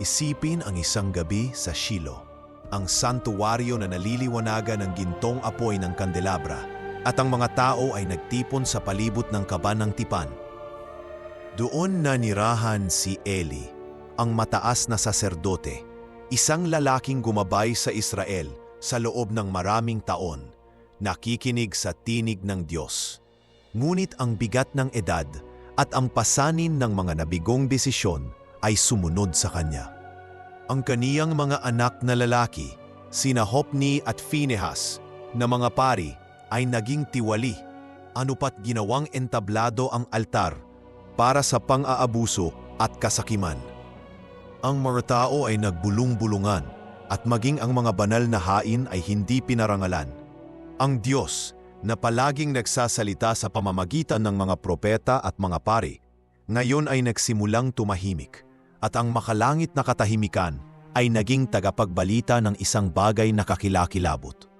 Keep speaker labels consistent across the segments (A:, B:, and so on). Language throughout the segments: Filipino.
A: Isipin ang isang gabi sa Shilo, ang santuwaryo na naliliwanagan ng gintong apoy ng kandelabra at ang mga tao ay nagtipon sa palibot ng kaban ng tipan. Doon nanirahan si Eli, ang mataas na saserdote, isang lalaking gumabay sa Israel sa loob ng maraming taon, nakikinig sa tinig ng Diyos. Ngunit ang bigat ng edad at ang pasanin ng mga nabigong desisyon ay sumunod sa kanya. Ang kaniyang mga anak na lalaki, sina Hopni at Phinehas, na mga pari, ay naging tiwali, anupat ginawang entablado ang altar para sa pang-aabuso at kasakiman. Ang mga tao ay nagbulong-bulungan at maging ang mga banal na hain ay hindi pinarangalan. Ang Diyos na palaging nagsasalita sa pamamagitan ng mga propeta at mga pari, ngayon ay nagsimulang tumahimik at ang makalangit na katahimikan ay naging tagapagbalita ng isang bagay na kakilakilabot.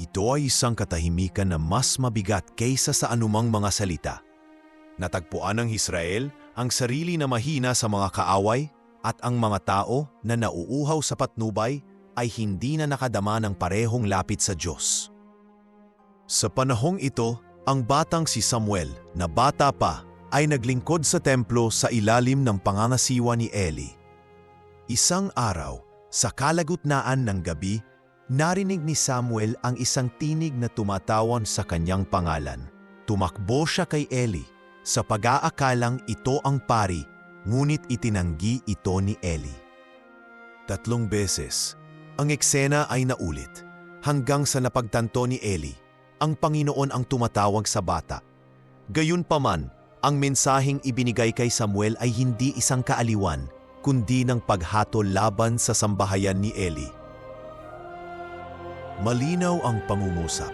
A: Ito ay isang katahimikan na mas mabigat kaysa sa anumang mga salita. Natagpuan ng Israel ang sarili na mahina sa mga kaaway at ang mga tao na nauuhaw sa patnubay ay hindi na nakadama ng parehong lapit sa Diyos. Sa panahong ito, ang batang si Samuel na bata pa ay naglingkod sa templo sa ilalim ng pangangasiwa ni Eli. Isang araw, sa kalagutnaan ng gabi, narinig ni Samuel ang isang tinig na tumatawan sa kanyang pangalan. Tumakbo siya kay Eli sa pag-aakalang ito ang pari, ngunit itinanggi ito ni Eli. Tatlong beses, ang eksena ay naulit hanggang sa napagtanto ni Eli, ang Panginoon ang tumatawag sa bata. Gayunpaman, ang mensaheng ibinigay kay Samuel ay hindi isang kaaliwan, kundi ng paghatol laban sa sambahayan ni Eli. Malinaw ang pangungusap.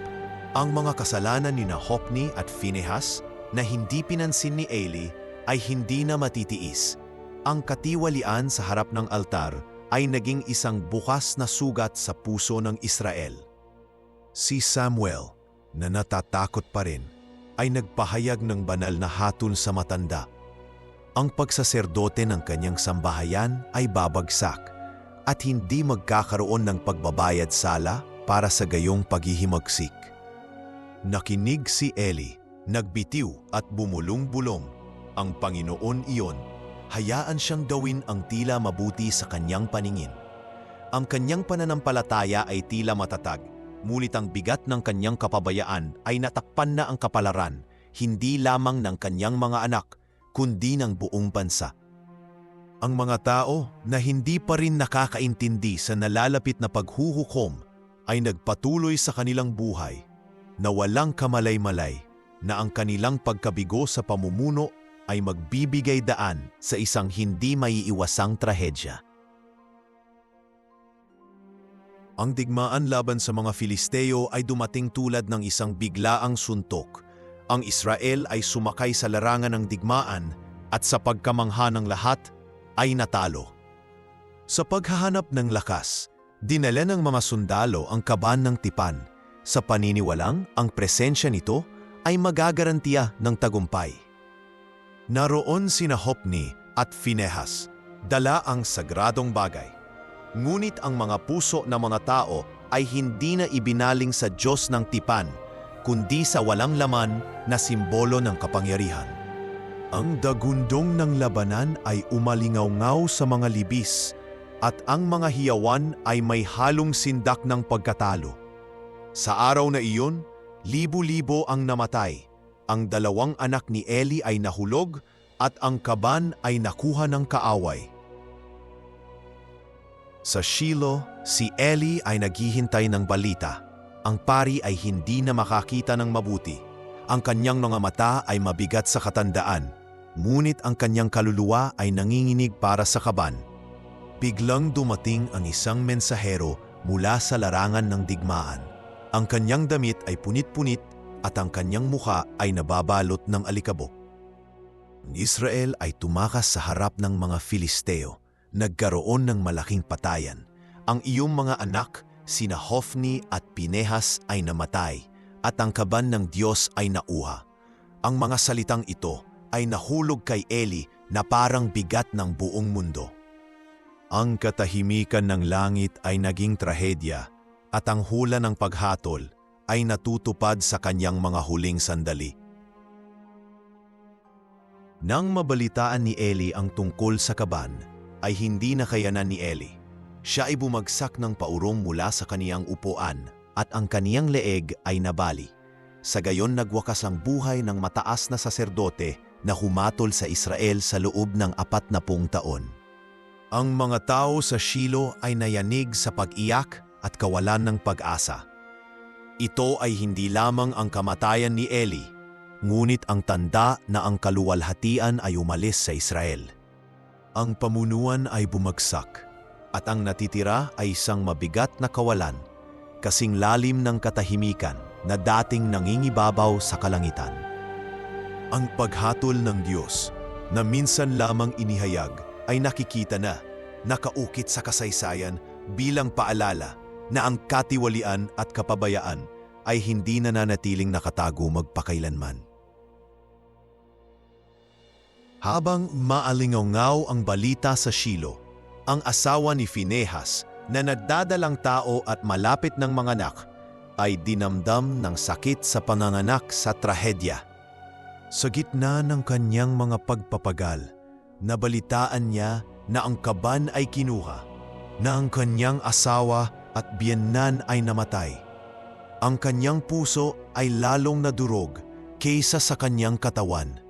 A: Ang mga kasalanan ni na Hopni at Phinehas na hindi pinansin ni Eli ay hindi na matitiis. Ang katiwalian sa harap ng altar ay naging isang bukas na sugat sa puso ng Israel. Si Samuel, na natatakot pa rin, ay nagpahayag ng banal na hatol sa matanda. Ang pagsaserdote ng kanyang sambahayan ay babagsak at hindi magkakaroon ng pagbabayad sala para sa gayong paghihimagsik. Nakinig si Eli, nagbitiw at bumulong-bulong. Ang Panginoon iyon, hayaan siyang gawin ang tila mabuti sa kanyang paningin. Ang kanyang pananampalataya ay tila matatag, ngunit ang bigat ng kanyang kapabayaan ay natakpan na ang kapalaran, hindi lamang ng kanyang mga anak, kundi ng buong bansa. Ang mga tao na hindi pa rin nakakaintindi sa nalalapit na paghuhukom ay nagpatuloy sa kanilang buhay na walang kamalay-malay na ang kanilang pagkabigo sa pamumuno ay magbibigay daan sa isang hindi maiiwasang trahedya. Ang digmaan laban sa mga Filisteo ay dumating tulad ng isang biglaang suntok. Ang Israel ay sumakay sa larangan ng digmaan at sa pagkamangha ng lahat ay natalo. Sa paghahanap ng lakas, dinala ng mga sundalo ang kaban ng tipan sa paniniwalang ang presensya nito ay magagarantiya ng tagumpay. Naroon sina Hopni at Phinehas, dala ang sagradong bagay. Ngunit ang mga puso ng mga tao ay hindi na ibinaling sa Diyos ng tipan, kundi sa walang laman na simbolo ng kapangyarihan. Ang dagundong ng labanan ay umalingaw sa mga libis at ang mga hiyawan ay may halong sindak ng pagkatalo. Sa araw na iyon, libo-libo ang namatay. Ang dalawang anak ni Eli ay nahulog at ang kaban ay nakuha ng kaaway. Sa Shilo, si Eli ay naghihintay ng balita. Ang pari ay hindi na makakita ng mabuti. Ang kanyang mga mata ay mabigat sa katandaan, ngunit ang kanyang kaluluwa ay nanginginig para sa kaban. Biglang dumating ang isang mensahero mula sa larangan ng digmaan. Ang kanyang damit ay punit-punit at ang kanyang muka ay nababalot ng alikabok. Israel ay tumakas sa harap ng mga Filisteo. Nagkaroon ng malaking patayan. Ang iyong mga anak, sina Hofni at Pinehas ay namatay at ang kaban ng Diyos ay nauha. Ang mga salitang ito ay nahulog kay Eli na parang bigat ng buong mundo. Ang katahimikan ng langit ay naging trahedya at ang hula ng paghatol ay natutupad sa kanyang mga huling sandali. Nang mabalitaan ni Eli ang tungkol sa kaban, ay hindi na kayanan ni Eli. Siya ay bumagsak ng paurong mula sa kaniyang upuan at ang kaniyang leeg ay nabali. Sa gayon nagwakas ang buhay ng mataas na saserdote na humatol sa Israel sa loob ng apat na pung taon. Ang mga tao sa Shilo ay nayanig sa pag-iyak at kawalan ng pag-asa. Ito ay hindi lamang ang kamatayan ni Eli, ngunit ang tanda na ang kaluwalhatian ay umalis sa Israel. Ang pamunuan ay bumagsak at ang natitira ay isang mabigat na kawalan, kasing lalim ng katahimikan na dating nangingibabaw sa kalangitan. Ang paghatol ng Diyos na minsan lamang inihayag ay nakikita na, nakaukit sa kasaysayan bilang paalala na ang katiwalian at kapabayaan ay hindi nananatiling nakatago magpakailanman. Habang maalingaw ang balita sa Shilo, ang asawa ni Finehas na nagdadalang tao at malapit ng mga anak ay dinamdam ng sakit sa pananganak sa trahedya. Sa gitna ng kanyang mga pagpapagal, nabalitaan niya na ang kaban ay kinuha, na ang kanyang asawa at biyenan ay namatay. Ang kanyang puso ay lalong nadurog kaysa sa kanyang katawan.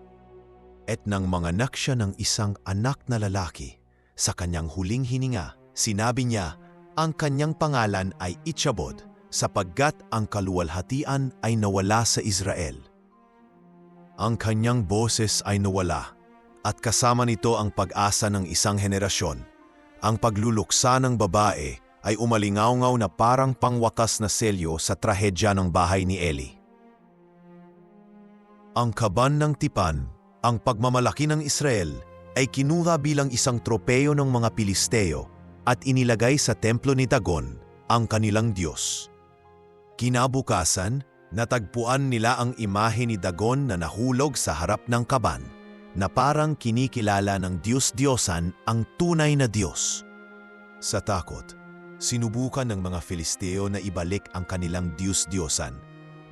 A: At nang manganak siya ng isang anak na lalaki, sa kanyang huling hininga, sinabi niya, ang kanyang pangalan ay Ichabod, sapagkat ang kaluwalhatian ay nawala sa Israel. Ang kanyang boses ay nawala, at kasama nito ang pag-asa ng isang henerasyon. Ang pagluluksa ng babae ay umalingaw na parang pangwakas na selyo sa trahedya ng bahay ni Eli. Ang kaban ng tipan, ang pagmamalaki ng Israel, ay kinuha bilang isang tropeyo ng mga Pilisteo at inilagay sa templo ni Dagon, ang kanilang Diyos. Kinabukasan, natagpuan nila ang imahe ni Dagon na nahulog sa harap ng kaban, na parang kinikilala ng Diyos-Diyosan ang tunay na Diyos. Sa takot, sinubukan ng mga Filisteo na ibalik ang kanilang Diyos-Diyosan,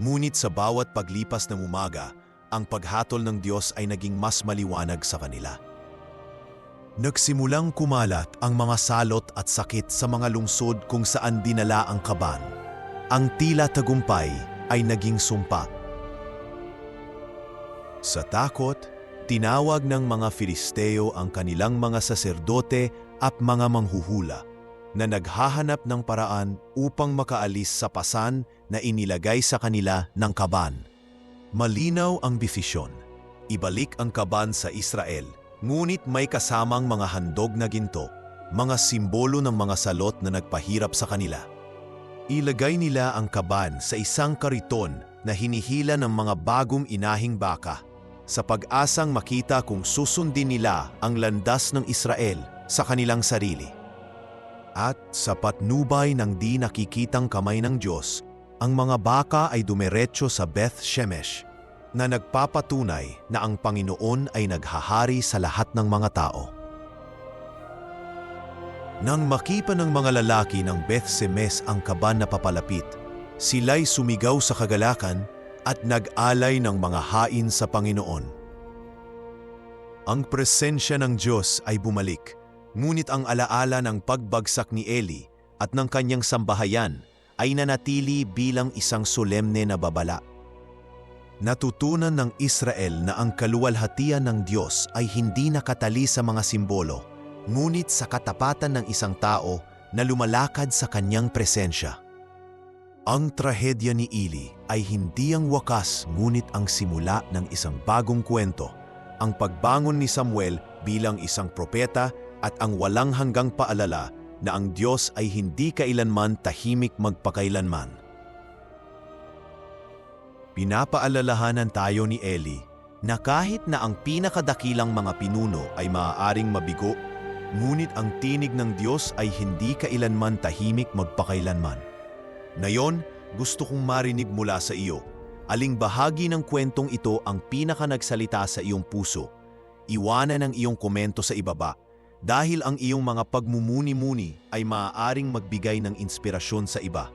A: ngunit sa bawat paglipas ng umaga, ang paghatol ng Diyos ay naging mas maliwanag sa kanila. Nagsimulang kumalat ang mga salot at sakit sa mga lungsod kung saan dinala ang kaban. Ang tila tagumpay ay naging sumpa. Sa takot, tinawag ng mga Filisteo ang kanilang mga saserdote at mga manghuhula na naghahanap ng paraan upang makaalis sa pasan na inilagay sa kanila ng kaban. Malinaw ang desisyon. Ibalik ang kaban sa Israel Ngunit may kasamang mga handog na ginto, mga simbolo ng mga salot na nagpahirap sa kanila. Ilagay nila ang kaban sa isang kariton na hinihila ng mga bagong inahing baka sa pag-asang makita kung susundin nila ang landas ng Israel sa kanilang sarili. At sa patnubay ng di nakikitang kamay ng Diyos, ang mga baka ay dumiretso sa Beth Shemesh na nagpapatunay na ang Panginoon ay naghahari sa lahat ng mga tao. Nang makipa ng mga lalaki ng Beth Semes ang kaban na papalapit, sila'y sumigaw sa kagalakan at nag-alay ng mga hain sa Panginoon. Ang presensya ng Diyos ay bumalik, ngunit ang alaala ng pagbagsak ni Eli at ng kanyang sambahayan ay nanatili bilang isang solemne na babala. Natutunan ng Israel na ang kaluwalhatian ng Diyos ay hindi nakatali sa mga simbolo, ngunit sa katapatan ng isang tao na lumalakad sa kanyang presensya. Ang trahedya ni Ili ay hindi ang wakas ngunit ang simula ng isang bagong kwento, ang pagbangon ni Samuel bilang isang propeta at ang walang hanggang paalala na ang Diyos ay hindi kailanman tahimik magpakailanman. Pinapaalalahanan tayo ni Eli na kahit na ang pinakadakilang mga pinuno ay maaaring mabigo, ngunit ang tinig ng Diyos ay hindi kailanman tahimik magpakailanman. Ngayon, gusto kong marinig mula sa iyo, aling bahagi ng kwentong ito ang pinaka nagsalita sa iyong puso. iwanan ang iyong komento sa ibaba dahil ang iyong mga pagmumuni-muni ay maaaring magbigay ng inspirasyon sa iba.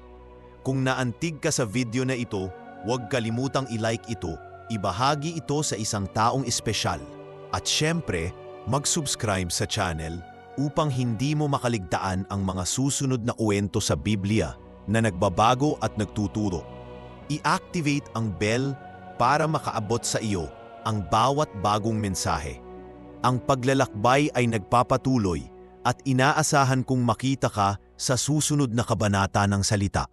A: Kung naantig ka sa video na ito, huwag kalimutang i-like ito, ibahagi ito sa isang taong espesyal. At syempre, mag-subscribe sa channel upang hindi mo makaligtaan ang mga susunod na uwento sa Biblia na nagbabago at nagtuturo. I-activate ang bell para makaabot sa iyo ang bawat bagong mensahe. Ang paglalakbay ay nagpapatuloy at inaasahan kong makita ka sa susunod na kabanata ng salita.